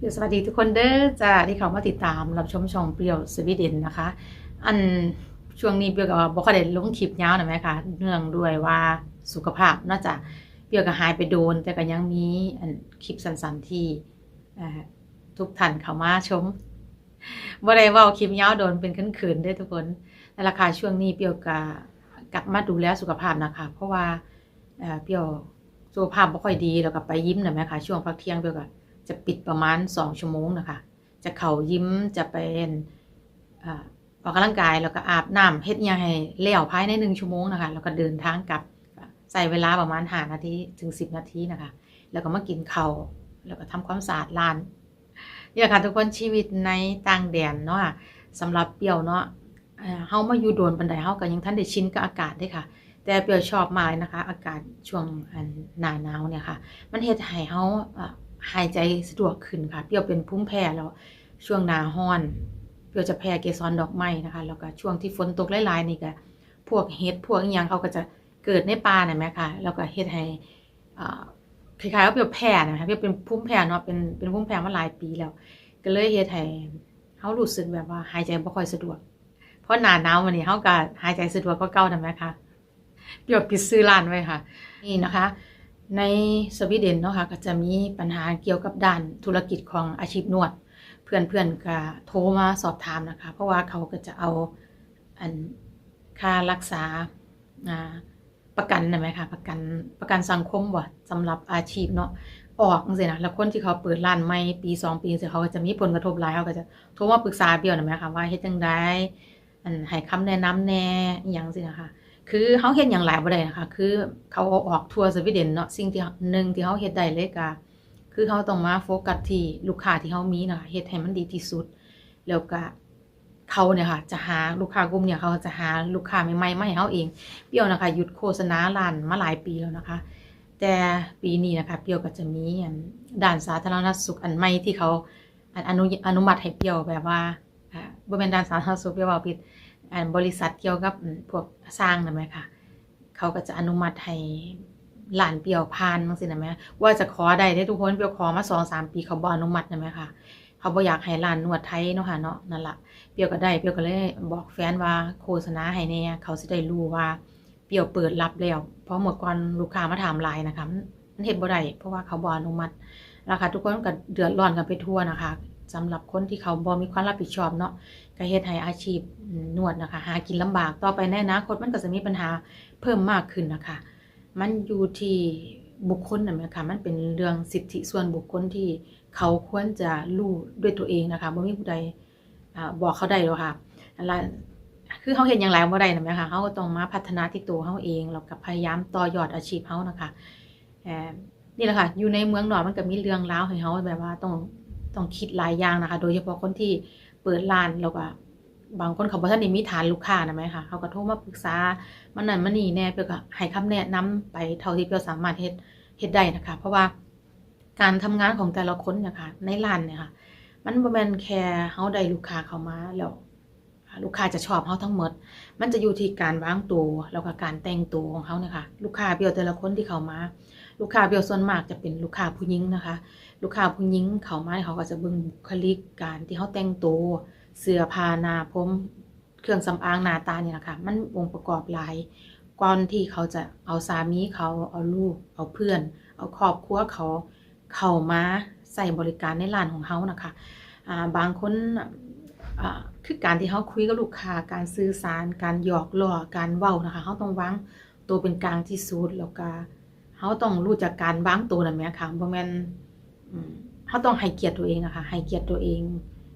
เดี๋ยวสวัสดีทุกคนเด้อจ้าที่เขามาติดตามรับชมช่องเปรียวสวีเดนนะคะ อันช่วงนี้เปรียวกับบอกเขาได้ลงคลิปยาวหน่อยไหมคะเนื่องด้วยว่าสุขภาพน่าจะเปรียวก็หายไปโดน แต่ก็ยังมีอันคลิปสั้นๆที่ทุกท่านเขามาชมบ่ได้เว่าคลิปยาวโดนเป็นขืนๆเด้ทุกคนนั่ราคาช่วงนี้เปรียวก็กลับมาดูแลสุขภาพนะคะ เพราะว่าเปรียวสุขภาพบ่ค่อยดีแล้วก็ไปยิ้มหน่อยไหมคะช่วงพักเที่ยงเปรียวก็ จะปิดประมาณ2ชั่วโมงนะคะ จะเข่ายิ้มจะเป็นออกกำลังกายแล้วก็อาบน้ำเฮ็ดยังให้แล้วภายในหนึ่งชั่วโมงนะคะ แล้วก็เดินทางกลับใส่เวลาประมาณ5นาทีถึง10นาทีนะคะ แล้วก็มากินข้าวแล้วก็ทำความสะอาดร้านเนี่แหละค่ะทุกคนชีวิตในต่างแดนเนาะสำหรับเปียวเนาะเฮามาอยู่โดนปันไดเฮาก็ยังทันได้ชินกับอากาศด้ค่ะ แต่เปียวชอบมากเลยนะคะ อากาศช่วงหน้าหนาวเนี่ยค่ะ มันเฮ็ดให้เฮาอะ หายใจสะดวกขึ้นค่ะเปรียวเป็นภูมิแพ้แล้วช่วงหนาร้อน เปรียวจะแพ้เกสรดอกไม้นะคะแล้วก็ช่วงที่ฝนตกหลายๆนี่ก็พวกเห็ดพวกอีหยังเขาก็จะเกิดในป่าน่ะแหมค่ะแล้วก็เฮ็ดให้อ่าคล้ายๆว่าเปรียวแพ้นะคะเปรียวเป็นภูมิแพ้เนาะเป็นเป็นภูมิแพ้มาหลายปีแล้ว ก็เลยเฮ็ดให้เฮารู้สึกแบบว่าหายใจบ่ค่อยสะดวก เพราะหนาหนาววันนี้เฮาก็หายใจสะดวกกว่าเก่านั่นแหมค่ะเปรียวปิดซื้อร้านไว้ค่ะ นี่นะคะ ในสวีเดนเนาะค่ะก็จะมีปัญหาเกี่ยวกับด้านธุรกิจของอาชีพนวด เพื่อนๆก็โทรมาสอบถามนะคะ เพราะว่าเขาก็จะเอาอันค่ารักษาประกันนะไหมคะประกันประกันสังคมว่ะสำหรับอาชีพเนาะออกจังซี่นะแล้วคนที่เขาเปิดร้านใหม่ปีสองปีเสร็จเขาก็จะมีผลกระทบหลายเขาก็จะโทรมาปรึกษาเบี้ยวนะไหมคะว่าเฮ็ดจังไดอันให้คำแนะนำแน่อหยังสินะคะ คือเขาเฮ็ดอย่างหลายบ่ได้นะคะ คือเขาออกทัวร์สวีเดนเนาะ สิ่งที่หนึ่งที่เขาเฮ็ดได้เลยก็คือเขาต้องมาโฟกัสที่ลูกค้าที่เขามีนะคะเฮ็ดให้มันดีที่สุด แล้วก็เขาเนี่ยค่ะจะหาลูกค้ากลุ่มเนี่ยเขาจะหาลูกค้าใหม่ๆมาให้เขาเอง เปรี้ยวนะคะหยุดโฆษณาร้านมาหลายปีแล้วนะคะ แต่ปีนี้นะคะเปรี้ยวก็จะมีด่านสาธารณสุขอันใหม่ที่เขาอนุอนุมัติให้เปรี้ยวแบบว่าอ่าบ่แม่นด่านสาธารณสุขเปรี้ยวว่าผิด อันบริษัทเกี่ยวกับพวกสร้างนะไหมคะเขาก็จะอนุมัติให้หลานเปียวพานบางสินะไหมว่าจะขอได้ได้ทุกคนเปียวขอมาสองสามปีเขาบออนุมัตินะไหมคะเขาบออยากให้หลานนวดไทยเนาะค่ะเนาะนั่นละเปียวก็ได้เปียวก็เลยบอกแฟนว่าโฆษณาให้แน่ยเขาสิได้รู้ว่าเปียวเปิดรับแล้ว เพราะเมื่อก่อนลูกค้ามาถามไลน์นะคะมันมันเห็นบ่ได้เพราะว่าเขาบออนุมัติราคาทุกคนก็เดือดร้อนกันไปทั่วนะคะ สำหรับคนที่เขาบอมีความรับผิดชอบเนาะก็เฮ็ดให้อาชีพนวดนะคะ หากินลำบากต่อไปในอนาคตมันก็จะมีปัญหาเพิ่มมากขึ้นนะคะ มันอยู่ที่บุคคลนะค่ะมันเป็นเรื่องสิทธิส่วนบุคคลที่เขาควรจะรู้ด้วยตัวเองนะคะบ่มีผู้ใดบอกเขาได้หรอกค่ะอันละคือเขาเห็นอย่างไรบ่ได้นะแม่ค่ะเขาก็ต้องมาพัฒนาที่ตัวเขาเองแล้วก็พยายามต่อยอดอาชีพเขานะคะนี่แหละค่ะ อยู่ในเมืองหนอมันก็มีเรื่องราวให้เขาแบบว่าต้อง ต้องคิดหลายอย่างนะคะ โดยเฉพาะคนที่เปิดร้านแล้วก็บางคนเขาบ่ทันได้มีฐานลูกค้านะไหมคะเขาก็โทรมาปรึกษามันนั่นมันนี่แน่เพื่อก็ให้คำแนะนำไปเท่าที่เพื่อสามารถเฮ็ดเฮ็ดได้นะคะ เพราะว่าการทำงานของแต่ละคนนี่ยค่ะในร้านเนี่ยค่ะ มันบ่แม่นแค่เฮาได้ลูกค้าเข้ามาแล้วลูกค้าจะชอบเฮาทั้งหมด มันจะอยู่ที่การวางตัวแล้วก็การแต่งตัวของเขาเนี่ยค่ะ ลูกค้าเบียวแต่ละคนที่เข้ามา ลูกค้าเบี้ยวส่วนมากจะเป็นลูกค้าผู้หญิงนะคะ ลูกค้าผู้หญิงเขามาเขาก็จะเบิ่งบุคลิกการที่เขาแต่งตัวเสื้อผ้าหน้าผมเครื่องสำอางหน้าตาเนี่ยนะคะมันองค์ประกอบหลายก่อนที่เขาจะเอาสามีเขาเอาลูก เอาเพื่อน เอาครอบครัวเขาเข้ามาใส่บริการในร้านของเขานะคะาบางคนคือการที่เขาคุยกับลูกค้าการสื่อสาร การหยอกล้อการเว้านะคะเขาต้องวางตัวเป็นกลางที่สุดแล้วก็ เขาต้องรู้จักการวางตัวนั่นแหมค่ะบ่แม่นเขาต้องให้เกียรติตัวเองอะค่ะให้เกียรติตัวเอง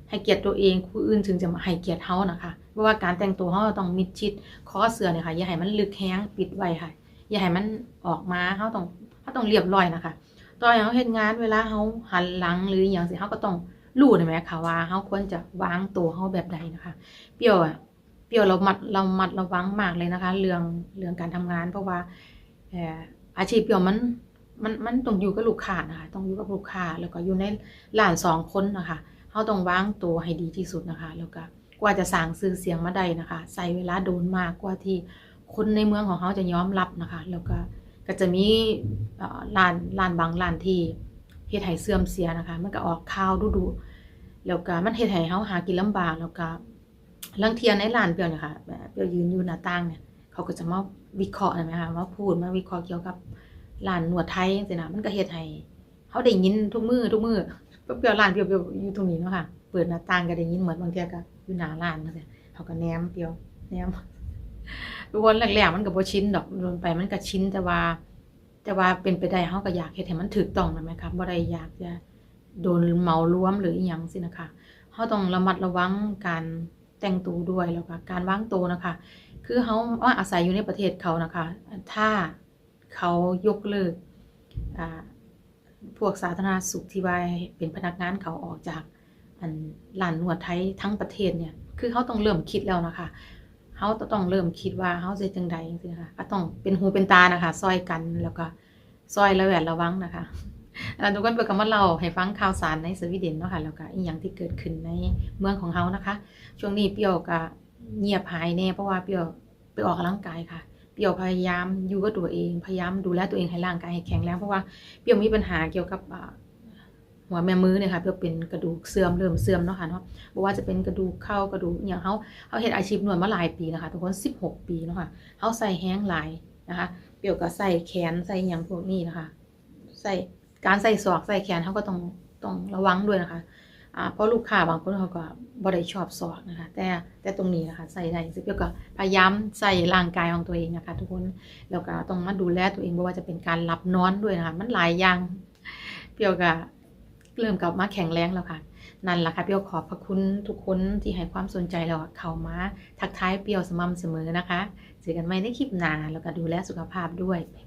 ให้เกียรติตัวเองผู้อื่นถึงจะมาให้เกียรติเฮานะคะเพราะว่าการแต่งตัวเฮาต้องมิดชิดคอเสื้อเนี่ยค่ะอย่าให้มันลึกแห้งปิดไว้ค่ะ อย่าให้มันออกมาเฮาต้องเฮาต้องเรียบร้อยนะคะตอนเฮาเฮ็ดงานเวลาเฮาหันหลังหรืออหยังสิเฮาก็ต้องรู้ได้ไหมคะว่าเฮาควรจะวางตัวเฮาแบบใดนะคะ เปรี้ยวอะเปรี้ยวเรามัดเรามัดระวังมากเลยนะคะ เรื่องเรื่องการทำงานเพราะว่าเอาชีพเปียวมันมันมันต้องอยู่กับลูกค้านะคะต้องอยู่กับลูกค้าแล้วก็อยู่ในร้านสองคนนะคะเขาต้องวางตัวให้ดีที่สุดนะคะ แล้วก็กว่าจะสร้างชื่อเสียงมาได้นะคะ ใส่เวลาโดนมากกว่าที่คนในเมืองของเขาจะยอมรับนะคะ แล้วก็ก็จะมีเอ่อร้านร้านบางร้านที่เฮ็ดให้เสื่อมเสียนะคะ มันก็ออกข่าวดุๆแล้วก็มันเฮ็ดให้เฮาหากินลำบากแล้วก็ลางเที่ยในร้านเปียวเนี่ยค่ะเปียวยืนอยู่หน้าต่างเนี่ยเขาก็จะมา วิเคราะห์ใช่ไหมคะมาพูดมาวิเคราะห์เกี่ยวกับร้านหนวดไทยจังซี่นะมันก็เฮ็ดให้เฮาได้ยินทุกมือทุกมือเปรียวๆร้านเปรียวอยู่ตรงนี้เนาะค่ะ เปิดหน้าต่างก็ได้ยินเหมือนบางเทีก็อยู่หน้าร้านจังซี่เขาก็แนมเปรียวแนมทุกคนแรกๆมันก็บ่ชินดอกโดนไปมันก็ชินแต่ว่า แต่ว่าเป็นไปได้เฮาก็อยากเฮ็ดให้มันถูกต้องนะแม่คะบ่ได้อยากจะโดนเมารวมหรืออีหยังสินะคะเฮาต้องระมัดระวังการแต่งตัวด้วยแล้วก็การวางตัวนะคะ คือเฮาว่าอาศัยอยู่ในประเทศเขานะคะ ถ้าเขายกเลิกพวกสาธารณสุขที่ว่าเป็นพนักงานเขาออกจากอันร้านนวดไทยทั้งประเทศเนี่ย คือเขาต้องเริ่มคิดแล้วนะคะเขาต้องเริ่มคิดว่าเขาจะจังใดจังซี่ะก็ต้องเป็นหูเป็นตานะคะ ซอยกันแล้วก็ซอยระแวดระวังนะคะแล้วทุกคนเปิดคำว่าเราให้ฟังข่าวสารในสวีเดนเนาะค่ะแล้วก็อีกอย่างที่เกิดขึ้นในเมืองของเขานะคะ ช่วงนี้เปียวก็ เงียบหายแน่เพราะว่าเปียวไปออกกำลังกายค่ะ เปียวพยายามอยู่กับตัวเอง พยายามดูแลตัวเองให้ร่างกายให้แข็งแรงเพราะว่าเปียวมีปัญหาเกี่ยวกับหัวแม่มือเนี่ยค่ะเปียวเป็นกระดูกเสื่อมเริ่มเสื่อมเนาะค่ะเนาะบ่ว่าจะเป็นกระดูกเข่ากระดูกอย่างเขาเขาเฮ็ดอาชีพนวดมาหลายปีนะคะทุกคน 16 ปีเนาะค่ะเขาใส่แห้งหลายนะคะเปรียวก็ใส่แขนใส่หยังพวกนี้นะคะ ใส่การใส่ศอกใส่แขนเขาก็ต้องต้องระวังด้วยนะคะ เพราะลูกค้าบางคนเขาก็บ่ได้ชอบศอกนะคะ แต่แต่ตรงนี้นะคะใส่ได้สิเปรียวก็พยายามใส่ร่างกายของตัวเองนะคะ ทุกคนแล้วก็ต้องมาดูแลตัวเองบ่ว่าจะเป็นการหลับนอนด้วยนะคะ มันหลายอย่างเปรียวก็เริ่มกลับมาแข็งแรงแล้วค่ะนั่นแหละค่ะเปียวขอบพระคุณทุกคนที่ให้ความสนใจเราเข้ามาทักทายเปียวสม่ำเสมอนะคะเจอกันใหม่ในคลิปหน้าแล้วก็ดูแลสุขภาพด้วยบ๊าย